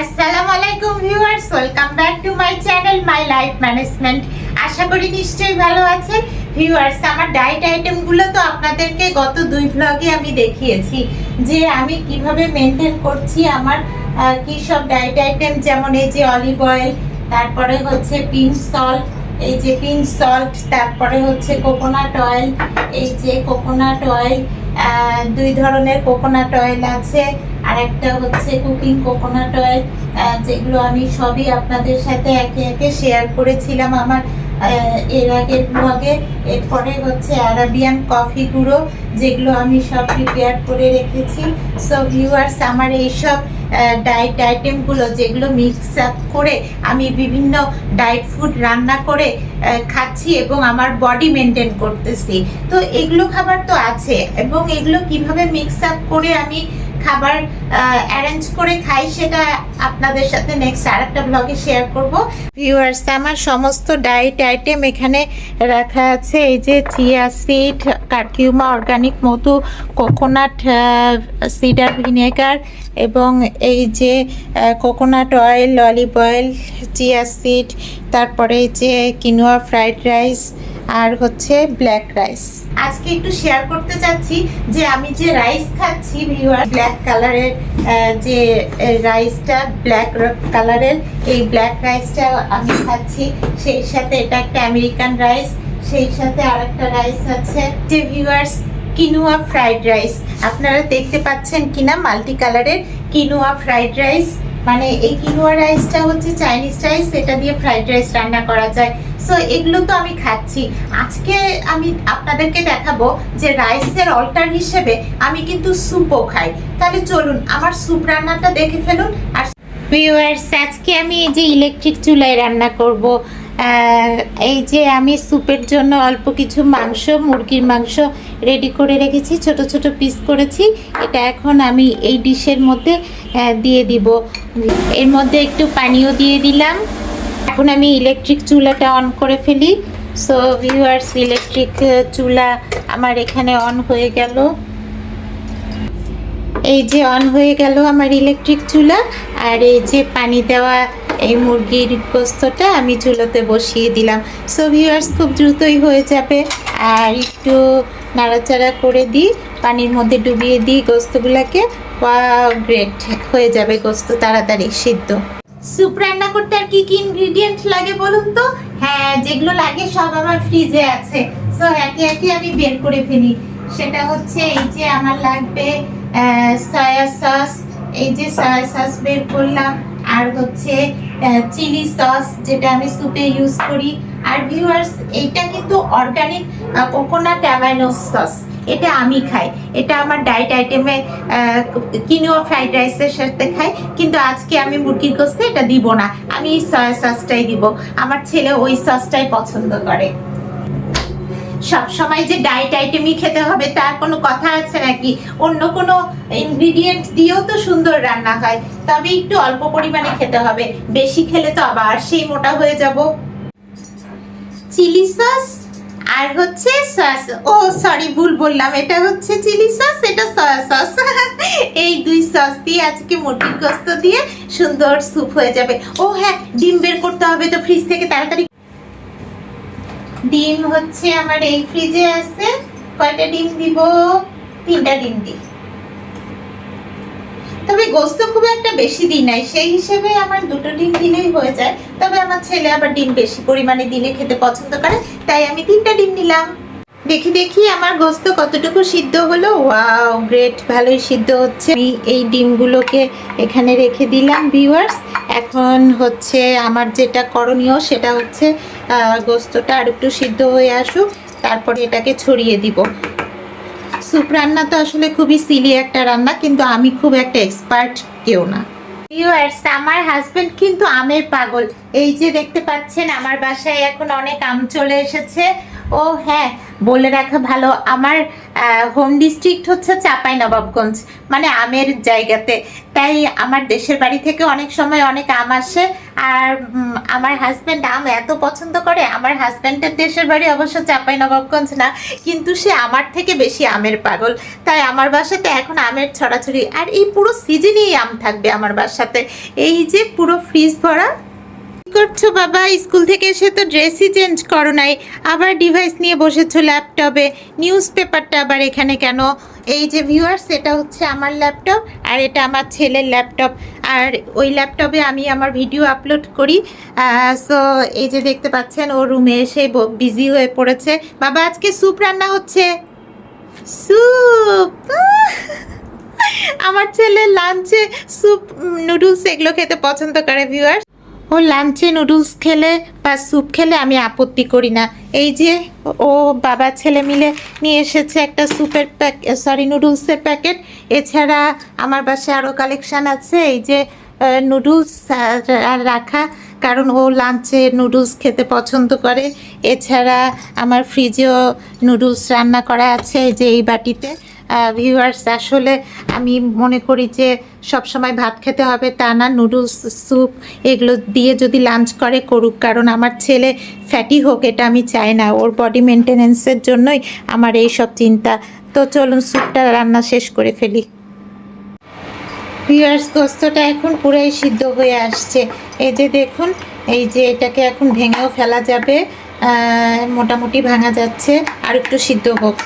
আসসালামু আলাইকুম viewers, welcome back to my channel, my life management. আশা করি নিশ্চয়ই ভালো আছেন ভিউয়ার্স, আমার ডায়েট আইটেমগুলো তো আপনাদেরকে গত দুই ব্লগে আমি দেখিয়েছি, যে আমি কীভাবে মেনটেন করছি আমার কি সব ডায়েট আইটেম, যেমন এই যে অলিভ অয়েল তারপরে হচ্ছে পিঙ্ক সল্ট এই যে পিঙ্ক সল্ট তারপরে হচ্ছে কোকোনাট অয়েল এই যে কোকোনাট অয়েল দুই ধরনের কোকোনাট অয়েল আছে আর একটা হচ্ছে কুকিং কোকোনাট অয়েল যেগুলো আমি সবই আপনাদের সাথে একে একে শেয়ার করেছিলাম আমার এর আগের ব্লগে এরপরে হচ্ছে আরাবিয়ান কফি গুঁড়ো, যেগুলো আমি সব প্রিপেয়ার করে রেখেছি। সো ভিউয়ার্স আমার এইসব ডায়েট আইটেমগুলো যেগুলো মিক্স আপ করে আমি বিভিন্ন ডায়েট ফুড রান্না করে খাচ্ছি এবং আমার বডি মেনটেন করতেছি। তো এগুলো খাবার তো আছে এবং এগুলো কীভাবে মিক্স আপ করে আমি খাবার অ্যারেঞ্জ করে খাই সেটা আপনাদের সাথে নেক্সট আর একটা ব্লগে শেয়ার করব। ভিউয়ার্স আমার সমস্ত ডায়েট আইটেম এখানে রাখা আছে। এই যে চিয়া সিড কারকিউমা অর্গানিক মধু কোকোনাট সিডার ভিনেগার এবং এই যে coconut oil olive oil chia seed তারপরে যে কিনোয়া ফ্রাইড রাইস আর হচ্ছে ব্ল্যাক রাইস আজকে একটু শেয়ার করতে চাচ্ছি যে আমি যে রাইস খাচ্ছি ভিউয়ার ব্ল্যাক কালারের যে রাইসটা ব্ল্যাক কালারের এই ব্ল্যাক রাইসটা আমি খাচ্ছি। সেই সাথে এটা একটা আমেরিকান রাইস সেই সাথে আর একটা রাইস আছে যে ভিউয়ার্স কিনুয়া ফ্রাইড রাইস আপনারা দেখতে পাচ্ছেন কিনা মাল্টি কালারের কিনুয়া ফ্রাইড রাইস মানে এই কিনুয়া রাইসটা হচ্ছে চাইনিজ রাইস এটা দিয়ে ফ্রাইড রাইস রান্না করা যায়। সো এগুলো তো আমি খাচ্ছি। আজকে আমি আপনাদেরকে দেখাবো যে রাইসের অল্টার হিসেবে আমি কিন্তু স্যুপও খাই। তাহলে চলুন, আমার স্যুপ রান্নাটা দেখে ফেলুন আর ভিউয়ার্স আজকে আমি এই যে ইলেকট্রিক চুলায় রান্না করব এই যে আমি স্যুপের জন্য অল্প কিছু মাংস, মুরগির মাংস রেডি করে রেখেছি, ছোট ছোট পিস করেছি। এটা এখন আমি এই ডিশের মধ্যে দিয়ে দিব। এর মধ্যে একটু পানিও দিয়ে দিলাম। এখন আমি ইলেকট্রিক চুলাটা অন করে ফেলি। সো ভিউয়ার্স ইলেকট্রিক চুলা আমার এখানে অন হয়ে গেল। এই যে অন হয়ে গেল আমার ইলেকট্রিক চুলা। আর এই যে পানি দেওয়া এই মুরগির গোস্তটা আমি চুলোতে বসিয়ে দিলাম। সো ভিউয়ার্স খুব দ্রুতই হয়ে যাবে। আর একটু নাড়াচাড়া করে দিই, পানির মধ্যে ডুবিয়ে দিই, গোস্তগুলোকে গ্রেট হয়ে যাবে গোস্ত তাড়াতাড়ি সিদ্ধ। স্যুপ রান্না করতে আর কি কি ইনগ্রেডিয়েন্ট লাগে বলুন তো? হ্যাঁ যেগুলো লাগে সব আমার ফ্রিজে আছে। সো একে একে আমি বের করে ফেলি। সেটা হচ্ছে এই যে আমার লাগবে সয়া সস এই যে সয়া সস বের করলাম। আর হচ্ছে চিলি সস যেটা আমি স্যুপে ইউজ করি। আর ভিউয়ার্স এইটা কিন্তু অর্গানিক কোকোনাট অ্যামাইনো সস এটা আমি খাই। এটা আমার ডায়েট আইটেমে কিনোয়া ফ্রাইড রাইসের সাথে খাই। কিন্তু আজকে আমি মুরগির গোস্তে এটা দিব না। আমি সয়া সসটাই দিব। আমার ছেলে ওই সসটাই পছন্দ করে। সব সময় যে ডায়েট আইটেমই খেতে হবে তার কোনো কথা আছে নাকি? অন্য কোনো ইনগ্রিডিয়েন্ট দিয়েও তো সুন্দর রান্না হয়। তবে একটু অল্প পরিমাণে খেতে হবে। বেশি খেলে তো আবার সেই মোটা হয়ে যাব। চিলি সস আর হচ্ছে সস। ও সরি ভুল বললাম। এটা হচ্ছে চিলি সস, এটা সয়া সস। এই দুই সস দিয়ে আজকে মুরগির গোস্ত দিয়ে সুন্দর স্যুপ হয়ে যাবে। ও হ্যাঁ ডিম বের করতে হবে তো ফ্রিজ থেকে তাড়াতাড়ি ডিম হচ্ছে আমার এই ফ্রিজে আছে। কয়টা ডিম দিব? তিনটা ডিম দিই। তবে গোস্ত খুব একটা বেশি দিই নাই। সেই হিসেবে আমার দুটো ডিম দিলেই হয়ে যায়। তবে আমার ছেলে আবার ডিম বেশি পরিমাণে দিলে খেতে পছন্দ করে। তাই আমি তিনটা ডিম নিলাম। দেখি দেখি আমার গোস্ত কতটুকু সিদ্ধ হলো? ওয়াও, গ্রেট, ভালোই সিদ্ধ হচ্ছে। আমি এই ডিমগুলোকে এখানে রেখে দিলাম, ভিউয়ার্স। এখন হচ্ছে আমার যেটা করণীয় সেটা হচ্ছে গোস্তটা আর একটু সিদ্ধ হয়ে আসুক, তারপরে এটাকে ছড়িয়ে দিব। স্যুপ রান্না তো আসলে খুবই সিলি একটা রান্না, কিন্তু আমি খুব একটা এক্সপার্ট কেউ না। ভিউয়ার্স, আমার হাজবেন্ড কিন্তু আমের পাগল। এই যে দেখতে পাচ্ছেন, আমার বাসায় এখন অনেক আম চলে এসেছে। ও হ্যাঁ বলে রাখা ভালো। আমার হোম ডিস্ট্রিক্ট হচ্ছে চাপাই নবাবগঞ্জ মানে আমের জায়গাতে। তাই আমার দেশের বাড়ি থেকে অনেক সময় অনেক আম আসে, আর আমার হাজব্যান্ড আম এত পছন্দ করে, আমার হাজব্যান্ডের দেশের বাড়ি অবশ্য চাপাই নবাবগঞ্জ না, কিন্তু সে আমার থেকে বেশি আমের পাগল। তাই আমার বাসাতে এখন আমের ছড়াছড়ি, আর এই পুরো সিজনেই আম থাকবে আমার বাসাতে। এই যে পুরো ফ্রিজ ভরা করছ বাবা? স্কুল থেকে এসে তো ড্রেসই চেঞ্জ করো নাই। আবার ডিভাইস নিয়ে বসেছো ল্যাপটপে নিউজ পেপারটা আবার এখানে কেন? এই যে ভিউয়ার্স এটা হচ্ছে আমার ল্যাপটপ আর এটা আমার ছেলের ল্যাপটপ আর ওই ল্যাপটপে আমি আমার ভিডিও আপলোড করি। সো এই যে দেখতে পাচ্ছেন, ও রুমে এসে বিজি হয়ে পড়েছে। বাবা, আজকে স্যুপ রান্না হচ্ছে। স্যুপ আমার ছেলে লাঞ্চে স্যুপ নুডলস এগুলো খেতে পছন্দ করে ভিউয়ার্স ও লাঞ্চে নুডলস খেলে বা স্যুপ খেলে আমি আপত্তি করি না। এই যে ও বাবা ছেলে মিলে নিয়ে এসেছে একটা স্যুপের প্যাক সরি নুডলসের প্যাকেট। এছাড়া আমার বাসায় আরও কালেকশান আছে, এই যে নুডলস রাখা, কারণ ও লাঞ্চে নুডলস খেতে পছন্দ করে। এছাড়া আমার ফ্রিজেও নুডলস রান্না করা আছে এই যে এই বাটিতে। ভিউয়ার্স আসলে আমি মনে করি যে সব সময় ভাত খেতে হবে তা না নুডলস স্যুপ এগুলো দিয়ে যদি লাঞ্চ করে করুক, কারণ আমার ছেলে ফ্যাটি হোক এটা আমি চাই না, ওর বডি মেনটেনেন্সের জন্যই আমার এই সব চিন্তা। তো চলুন স্যুপটা রান্না শেষ করে ফেলি। ভিউয়ার্স গোস্তটা এখন পুরাই সিদ্ধ হয়ে আসছে। এই যে দেখুন, এই যে এটাকে এখন ভেঙেও ফেলা যাবে মোটামুটি ভাঙা যাচ্ছে আর একটু সিদ্ধ হোক।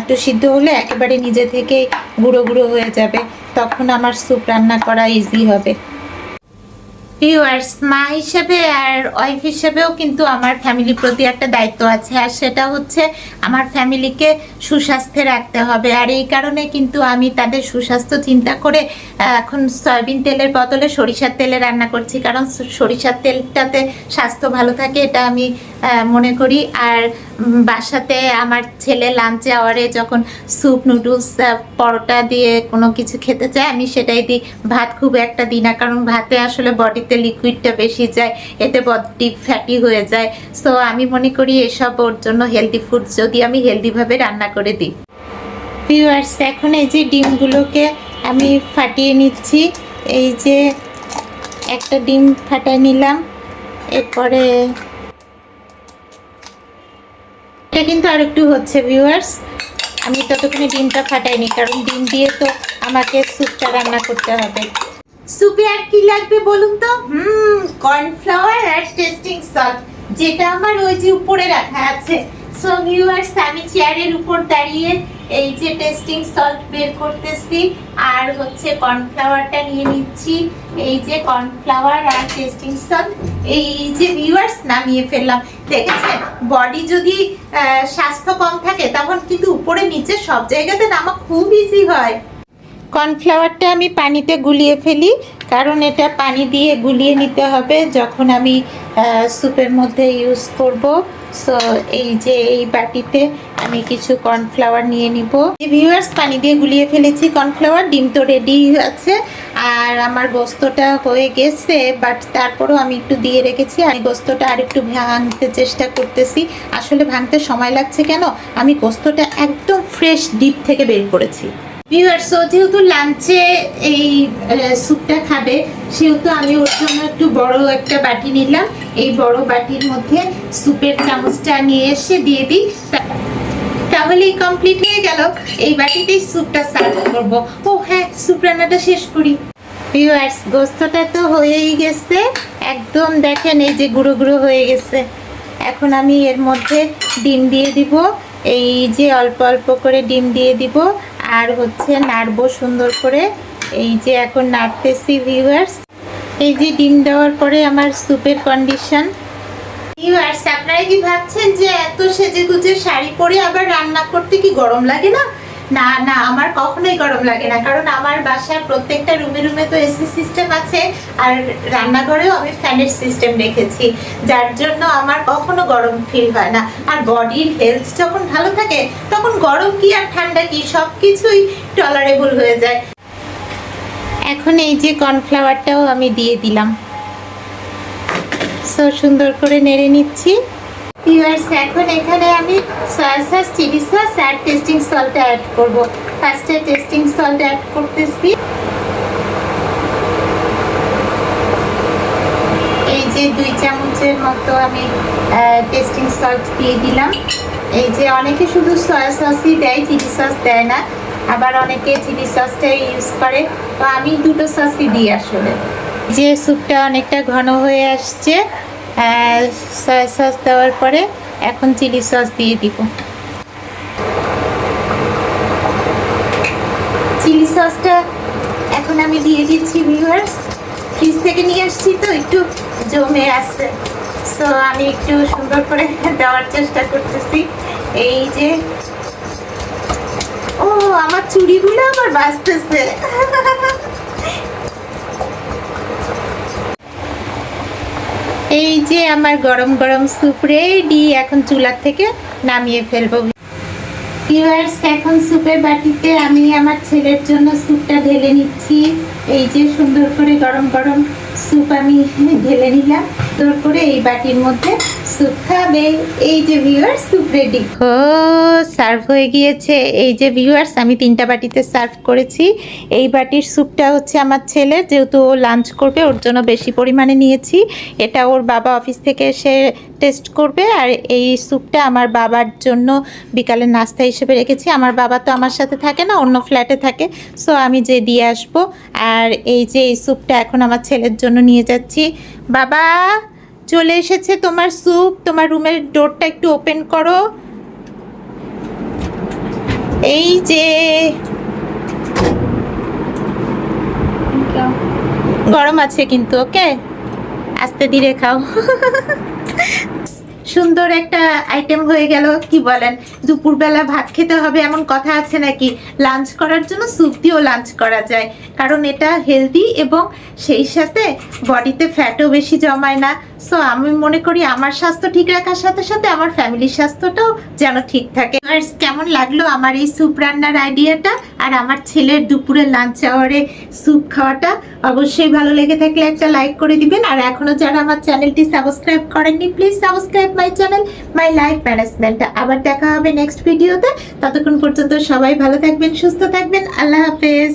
একটু সিদ্ধ হলে একেবারে নিজে থেকেই গুঁড়ো গুঁড়ো হয়ে যাবে। তখন আমার স্যুপ রান্না করা ইজি হবে। ভিউয়ার্স মা হিসেবে আর ওয়াইফ হিসেবেও কিন্তু আমার ফ্যামিলির প্রতি একটা দায়িত্ব আছে। আর সেটা হচ্ছে আমার ফ্যামিলিকে সুস্বাস্থ্যে রাখতে হবে। আর এই কারণে কিন্তু আমি তাদের সুস্বাস্থ্য চিন্তা করে এখন সয়াবিন তেলের বদলে সরিষার তেলে রান্না করছি। কারণ সরিষার তেলটাতে স্বাস্থ্য ভালো থাকে, এটা আমি মনে করি। আর বাসাতে আমার ছেলে লাঞ্চে আওয়ারে যখন স্যুপ নুডলস পরোটা দিয়ে কোনো কিছু খেতে চায়, আমি সেটাই দিই। ভাত খুব একটা দিই না, কারণ ভাতে আসলে বডিতে লিকুইডটা বেশি যায়, এতে বডি ফ্যাটি হয়ে যায়। সো আমি মনে করি এসব ওর জন্য হেলদি ফুড যদি আমি হেলদিভাবে রান্না করে দিই। ভিউয়ার্স এখন এই যে ডিমগুলোকে আমি ফাটিয়ে নিচ্ছি। এই যে একটা ডিম ফাটাই নিলাম। এরপরে এটা কিন্তু আর একটু হচ্ছে ভিউয়ার্স আমি ততক্ষণে ডিমটা ফাটাইনি, কারণ ডিম দিয়ে তো আমাকে স্যুপটা রান্না করতে হবে। স্যুপে আর কি লাগবে বলুন তো? হুম কর্নফ্লাওয়ার আর টেস্টিং সল্ট যেটা আমার ওই যে উপরে রাখা আছে। সো ভিউয়ার্স আমি চেয়ারের উপর দাঁড়িয়ে এই যে টেস্টিং সল্ট বের করতেছি, আর হচ্ছে কর্নফ্লাওয়ারটা নিয়ে নিচ্ছি। এই যে কর্নফ্লাওয়ার আর টেস্টিং সল্ট এই যে ভিউয়ার্স নামিয়ে ফেললাম। দেখেছেন বডি যদি স্বাস্থ্য কম থাকে, তখন কিন্তু উপরে নিচে সব জায়গাতে নামা খুব ইজি হয়। কর্নফ্লাওয়ারটা আমি পানিতে গুলিয়ে ফেলি, কারণ এটা পানি দিয়ে গুলিয়ে নিতে হবে যখন আমি স্যুপের মধ্যে ইউজ করব। সো এই যে এই বাটিতে আমি কিছু কর্নফ্লাওয়ার নিয়ে নিব। ভিউয়ার্স পানি দিয়ে গুলিয়ে ফেলেছি কর্নফ্লাওয়ার ডিম তো রেডি আছে। আর আমার গোস্তটা হয়ে গেছে বাট তারপরেও আমি একটু দিয়ে রেখেছি। আমি গোস্তটা আর একটু ভাঙতে চেষ্টা করতেছি। আসলে ভাঙতে সময় লাগছে কেন? আমি গোস্তটা একদম ফ্রেশ ডিপ থেকে বের করেছি। যেহেতু লাঞ্চে এই স্যুপটা খাবে, সেহেতু আমি ওর জন্য একটু বড় একটা বাটি নিলাম। এই বড় বাটির মধ্যে স্যুপের চামচটা নিয়ে এসে দিয়ে দিই। তাহলেই কমপ্লিট হয়ে গেল। এই বাটিতেই স্যুপটা সার্ভ করব। ও হ্যাঁ স্যুপ রান্নাটা শেষ করি। ভিউয়ার্স গোস্তটা তো হয়েই গেছে। একদম দেখেন এই যে গুঁড়ো গুঁড়ো হয়ে গেছে। এখন আমি এর মধ্যে ডিম দিয়ে দিব। এই যে অল্প অল্প করে ডিম দিয়ে দিব। আর হচ্ছে নাড়বো সুন্দর করে। এই যে এখন নাড়তেছি ভিউয়ার্স এই যে ডিম দেওয়ার পরে আমার স্যুপের কন্ডিশন ভিউয়ার্স আপনারা কি ভাবছেন যে এত সেজে গুজে শাড়ি পরে আবার রান্না করতে কি গরম লাগে না? না না, আমার কখনোই গরম লাগে না। কারণ আমার বাসার প্রত্যেকটা রুমে রুমে তো এসি সিস্টেম আছে, আর রান্নাঘরেও আমি ফ্যানের সিস্টেম রেখেছি। যার জন্য আমার কখনো গরম ফিল হয় না। আর বডির হেলথ যখন ভালো থাকে, তখন গরম কি আর ঠান্ডা কি সব কিছুই টলারেবল হয়ে যায়। এখন এই যে কর্নফ্লাওয়ারটাও আমি দিয়ে দিলাম। সো সুন্দর করে নেড়ে নিচ্ছি। ভিউয়ার্স এখন এখানে আমি সয়া সস চিলি সস আর টেস্টিং সল্ট অ্যাড করব। ফার্স্টে টেস্টিং সল্ট অ্যাড করতেছি। এই যে দুই চামচের মতো আমি টেস্টিং সল্ট দিয়ে দিলাম। এই যে অনেকে শুধু সয়া সসই দেয় চিলি সস দেয় না, আবার অনেকে চিলি সসটাই ইউজ করে। তো আমি দুটো সসই দিই আসলে। যে স্যুপটা অনেকটা ঘন হয়ে আসছে। সয়া সস দেওয়ার পরে এখন চিলি সস দিয়ে দিব। চিলি সসটা এখন আমি দিয়ে দিচ্ছি ভিউয়ার্স ফ্রিজ থেকে নিয়ে আসছি তো, একটু জমে আসছে সো আমি একটু সুন্দর করে দেওয়ার চেষ্টা করতেছি। এই যে, ও, আমার চুড়িগুলো আবার বাঁচতেছে এই যে আমার গরম গরম স্যুপ রেডি এখন চুলার থেকে নামিয়ে ফেলব। ভিউয়ার্স এখন স্যুপের বাটিতে আমি আমার ছেলের জন্য স্যুপটা ঢেলে নিচ্ছি। এই যে সুন্দর করে গরম গরম স্যুপ আমি ঢেলে নিলাম। সুন্দর করে এই বাটির মধ্যে স্যুপ খাবে এই যে ভিউয়ার্স স্যুপ রেডি ও সার্ভ হয়ে গিয়েছে। এই যে ভিউয়ার্স আমি তিনটা বাটিতে সার্ভ করেছি। এই বাটির স্যুপটা হচ্ছে আমার ছেলের, যেহেতু ও লাঞ্চ করবে, ওর জন্য বেশি পরিমাণে নিয়েছি। এটা ওর বাবা অফিস থেকে এসে টেস্ট করবে, আর এই স্যুপটা আমার বাবার জন্য বিকালের নাস্তা হিসেবে রেখেছি। আমার বাবা তো আমার সাথে থাকে না, অন্য ফ্ল্যাটে থাকে। সো আমি যে দিয়ে আসব। আর এই যে এই স্যুপটা এখন আমার ছেলের জন্য নিয়ে যাচ্ছি। বাবা চলে এসেছে তোমার স্যুপ তোমার রুমের ডোরটা একটু ওপেন করো। এই যে গরম আছে কিন্তু, ওকে? আস্তে ধীরে খাও। সুন্দর একটা আইটেম হয়ে গেল, কি বলেন? দুপুরবেলা ভাত খেতে হবে এমন কথা আছে নাকি? লাঞ্চ করার জন্য স্যুপ দিয়েও লাঞ্চ করা যায়। কারণ এটা হেলদি এবং সেই সাথে বডিতে ফ্যাটও বেশি জমায় না। সো আমি মনে করি আমার স্বাস্থ্য ঠিক রাখার সাথে সাথে আমার ফ্যামিলির স্বাস্থ্যটাও যেন ঠিক থাকে। আর কেমন লাগল আমার এই স্যুপ রান্নার আইডিয়াটা আর আমার ছেলের দুপুরে লাঞ্চ আওয়ারে স্যুপ খাওয়াটা? অবশ্যই ভালো লেগে থাকলে একটা লাইক করে দিবেন। আর এখনও যারা আমার চ্যানেলটি সাবস্ক্রাইব করেননি please subscribe my channel my life management আবার দেখা হবে নেক্সট ভিডিওতে ততক্ষণ পর্যন্ত সবাই ভালো থাকবেন সুস্থ থাকবেন আল্লাহ হাফেজ।